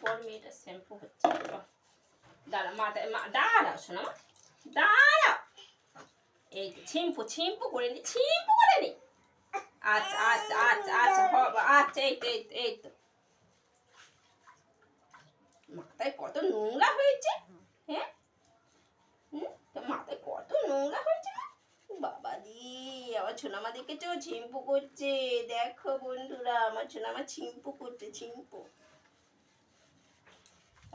পর মেয়েটা শ্যাম্পু হচ্ছে? দাঁড়া মাথায় দাঁড়াও মা, দাঁড়াও। এই তো ছিম্পু ছিম্পু করে নি, ছিম্পু করে নি। আচ্ছা আচ্ছা আচ্ছা আচ্ছা আচ্ছা এই তো এই তো তো। মাথায় কত নোংরা হয়েছে হ্যাঁ? হুম? তোর মাথায় কত নোংরা হয়েছে বাবা দি আমার ছোনামা দেখেছ? ছিম্পু করছে, দেখো বন্ধুরা, আমার ছোনামা ছিম্পু করছে, ছিম্পু।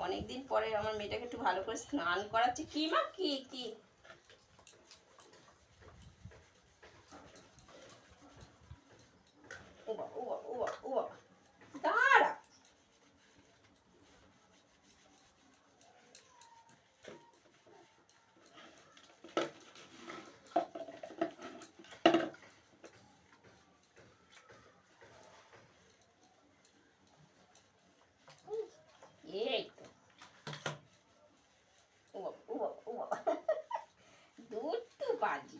অনেকদিন পরে আমার মেয়েটাকে একটু ভালো করে স্নান করাচ্ছি। কি মা কি কি ও বাবা ও বাবা ও বাবা ও বাবা দাঁড়া এই তো ও বাবা, ও বাবা, ও বাবা। দুটো বাজি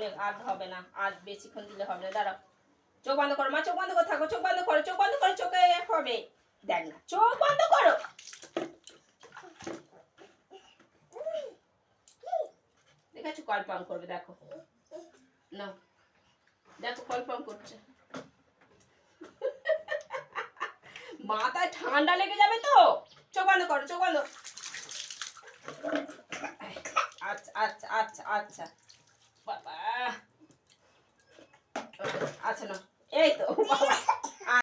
অনেক আর হবে না, আর বেশিক্ষণ দিলে হবে না। দাঁড়াও। চোখ বন্ধ করো, মা, চোখ বন্ধ করে থাকো চোখ বন্ধ করো, চোখ বন্ধ করো, চোখে হবে। দেখ না, চোখ বন্ধ করো। করবে, দেখো। না, দেখো করছে। মাথায় ঠান্ডা লেগে যাবে তো। চোখ বন্ধ করো, চোখ বন্ধ। আচ্ছা আচ্ছা আচ্ছা আচ্ছা। বাবা